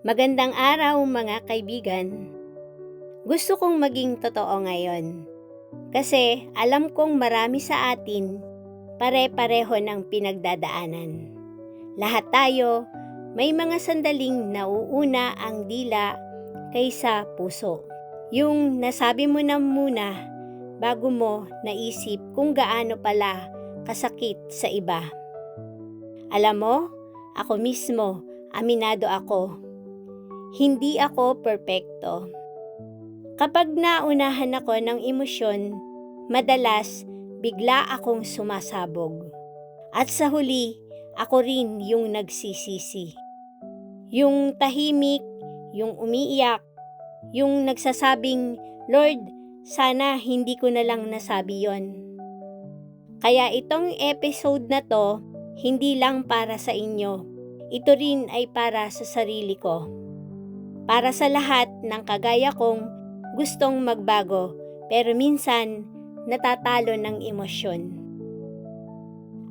Magandang araw mga kaibigan. Gusto kong maging totoo ngayon. Kasi alam kong marami sa atin pare-pareho ng pinagdadaanan. Lahat tayo may mga sandaling nauuna ang dila kaysa puso. Yung nasabi mo na muna bago mo naisip kung gaano pala kasakit sa iba. Alam mo, ako mismo, aminado ako hindi ako perpekto. Kapag naunahan ako ng emosyon, madalas bigla akong sumasabog. At sa huli, ako rin yung nagsisisi. Yung tahimik, yung umiiyak, yung nagsasabing, Lord, sana hindi ko na lang nasabi yon. Kaya itong episode na to, hindi lang para sa inyo. Ito rin ay para sa sarili ko para sa lahat ng kagaya kong gustong magbago pero minsan natatalo ng emosyon.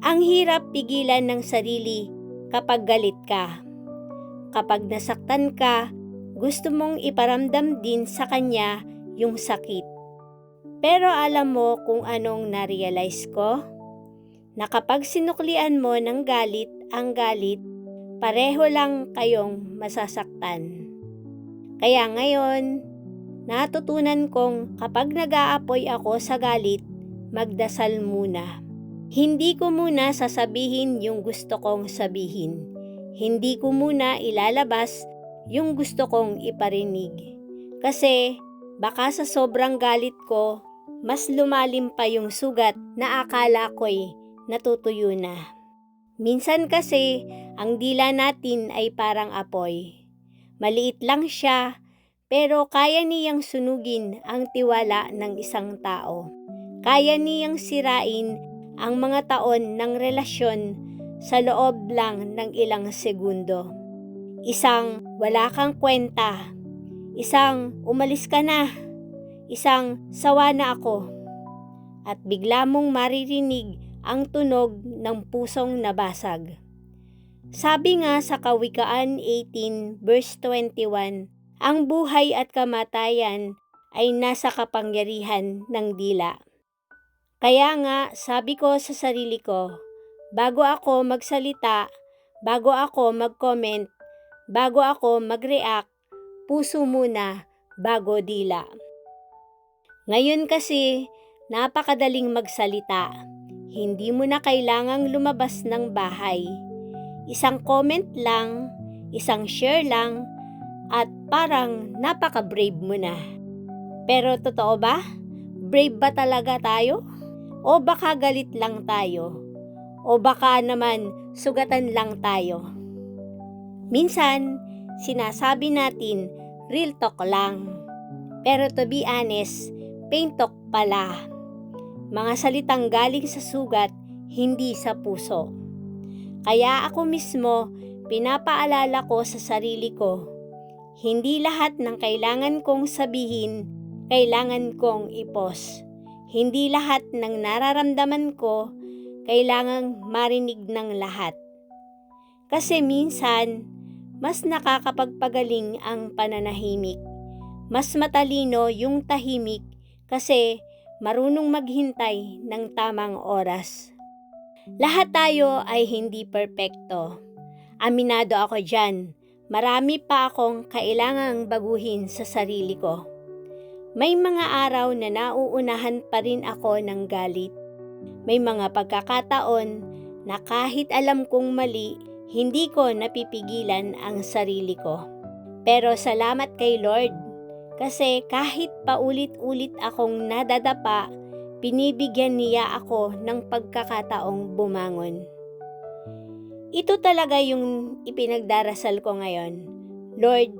Ang hirap pigilan ng sarili kapag galit ka. Kapag nasaktan ka, gusto mong iparamdam din sa kanya yung sakit. Pero alam mo kung anong na-realize ko? Na kapag sinuklian mo ng galit ang galit, pareho lang kayong masasaktan. Kaya ngayon, natutunan kong kapag nag-aapoy ako sa galit, magdasal muna. Hindi ko muna sasabihin yung gusto kong sabihin. Hindi ko muna ilalabas yung gusto kong iparinig. Kasi baka sa sobrang galit ko, mas lumalim pa yung sugat na akala ko'y natutuyo na. Minsan kasi, ang dila natin ay parang apoy. Maliit lang siya, pero kaya niyang sunugin ang tiwala ng isang tao. Kaya niyang sirain ang mga taon ng relasyon sa loob lang ng ilang segundo. Isang wala kang kwenta, isang umalis ka na, isang sawa na ako, at bigla mong maririnig ang tunog ng pusong nabasag. Sabi nga sa Kawikaan 18 verse 21, ang buhay at kamatayan ay nasa kapangyarihan ng dila. Kaya nga sabi ko sa sarili ko, bago ako magsalita, bago ako mag-comment, bago ako mag-react, puso muna bago dila. Ngayon kasi, napakadaling magsalita. Hindi mo na kailangang lumabas ng bahay Isang comment lang, isang share lang, at parang napaka-brave mo na. Pero totoo ba? Brave ba talaga tayo? O baka galit lang tayo? O baka naman sugatan lang tayo? Minsan, sinasabi natin, real talk lang. Pero to be honest, pain talk pala. Mga salitang galing sa sugat, hindi sa puso. Kaya ako mismo, pinapaalala ko sa sarili ko, hindi lahat ng kailangan kong sabihin, kailangan kong ipos. Hindi lahat ng nararamdaman ko, kailangang marinig ng lahat. Kasi minsan, mas nakakapagpagaling ang pananahimik. Mas matalino yung tahimik kasi marunong maghintay ng tamang oras. Lahat tayo ay hindi perpekto. Aminado ako dyan. Marami pa akong kailangang baguhin sa sarili ko. May mga araw na nauunahan pa rin ako ng galit. May mga pagkakataon na kahit alam kong mali, hindi ko napipigilan ang sarili ko. Pero salamat kay Lord kasi kahit paulit-ulit akong nadadapa Pinibigyan niya ako ng pagkakataong bumangon. Ito talaga yung ipinagdarasal ko ngayon. Lord,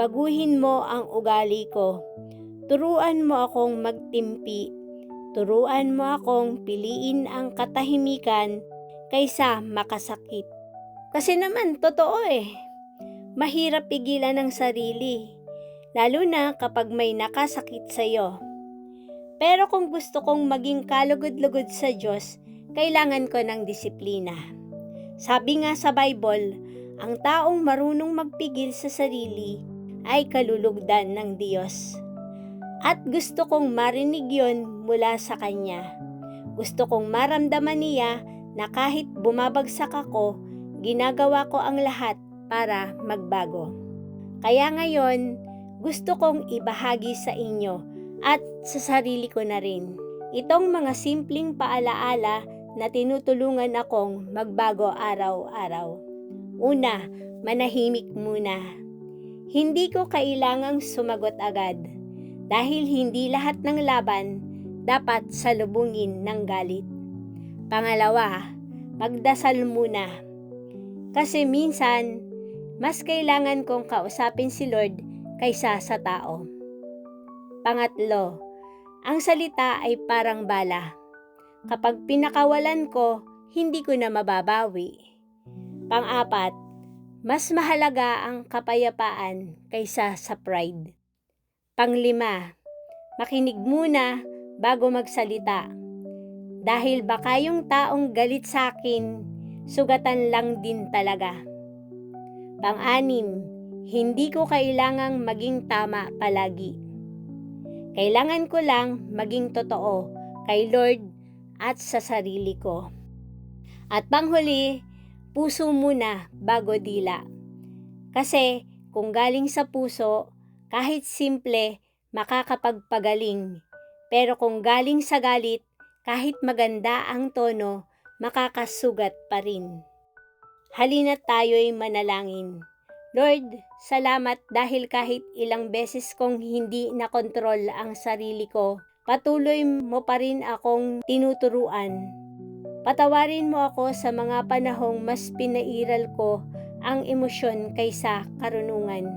baguhin mo ang ugali ko. Turuan mo akong magtimpi. Turuan mo akong piliin ang katahimikan kaysa makasakit. Kasi naman, totoo eh. Mahirap pigilan ng sarili. Lalo na kapag may nakasakit sa'yo. Pero kung gusto kong maging kalugod-lugod sa Diyos, kailangan ko ng disiplina. Sabi nga sa Bible, ang taong marunong magpigil sa sarili ay kalulugdan ng Diyos. At gusto kong marinig yon mula sa Kanya. Gusto kong maramdaman niya na kahit bumabagsak ako, ginagawa ko ang lahat para magbago. Kaya ngayon, gusto kong ibahagi sa inyo at sa sarili ko na rin. Itong mga simpleng paalaala na tinutulungan akong magbago araw-araw. Una, manahimik muna. Hindi ko kailangang sumagot agad dahil hindi lahat ng laban dapat salubungin ng galit. Pangalawa, magdasal muna. Kasi minsan, mas kailangan kong kausapin si Lord kaysa sa tao. Pangatlo, ang salita ay parang bala. Kapag pinakawalan ko, hindi ko na mababawi. Pang-apat, mas mahalaga ang kapayapaan kaysa sa pride. Panglima, makinig muna bago magsalita. Dahil baka yung taong galit sa akin, sugatan lang din talaga. Pang-anim, hindi ko kailangang maging tama palagi. Kailangan ko lang maging totoo kay Lord at sa sarili ko. At panghuli, puso muna bago dila. Kasi kung galing sa puso, kahit simple, makakapagpagaling. Pero kung galing sa galit, kahit maganda ang tono, makakasugat pa rin. Halina tayo'y manalangin. Lord, salamat dahil kahit ilang beses kong hindi nakontrol ang sarili ko, patuloy mo pa rin akong tinuturuan. Patawarin mo ako sa mga panahong mas pinairal ko ang emosyon kaysa karunungan.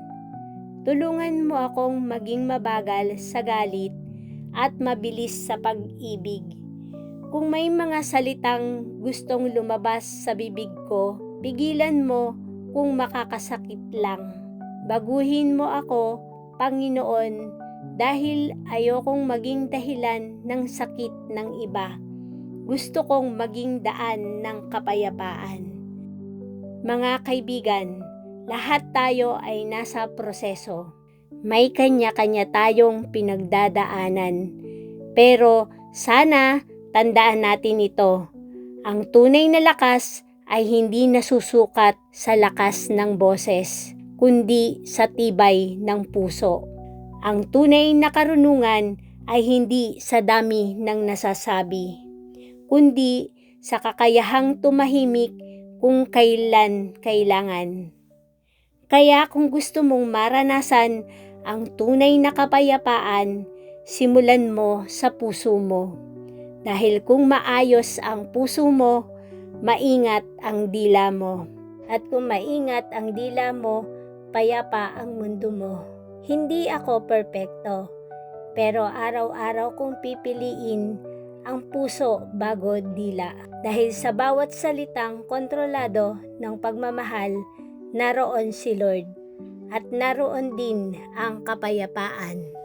Tulungan mo akong maging mabagal sa galit at mabilis sa pag-ibig. Kung may mga salitang gustong lumabas sa bibig ko, pigilan mo kung makakasakit lang. Baguhin mo ako, Panginoon, dahil ayokong maging dahilan ng sakit ng iba. Gusto kong maging daan ng kapayapaan. Mga kaibigan, lahat tayo ay nasa proseso. May kanya-kanya tayong pinagdadaanan. Pero sana tandaan natin ito. Ang tunay na lakas ay hindi nasusukat sa lakas ng boses, kundi sa tibay ng puso. Ang tunay na karunungan ay hindi sa dami ng nasasabi, kundi sa kakayahang tumahimik kung kailan kailangan. Kaya kung gusto mong maranasan ang tunay na kapayapaan, simulan mo sa puso mo. Dahil kung maayos ang puso mo, maingat ang dila mo. At kung maingat ang dila mo, payapa ang mundo mo. Hindi ako perpekto, pero araw-araw kong pipiliin ang puso bago dila. Dahil sa bawat salitang kontrolado ng pagmamahal, naroon si Lord at naroon din ang kapayapaan.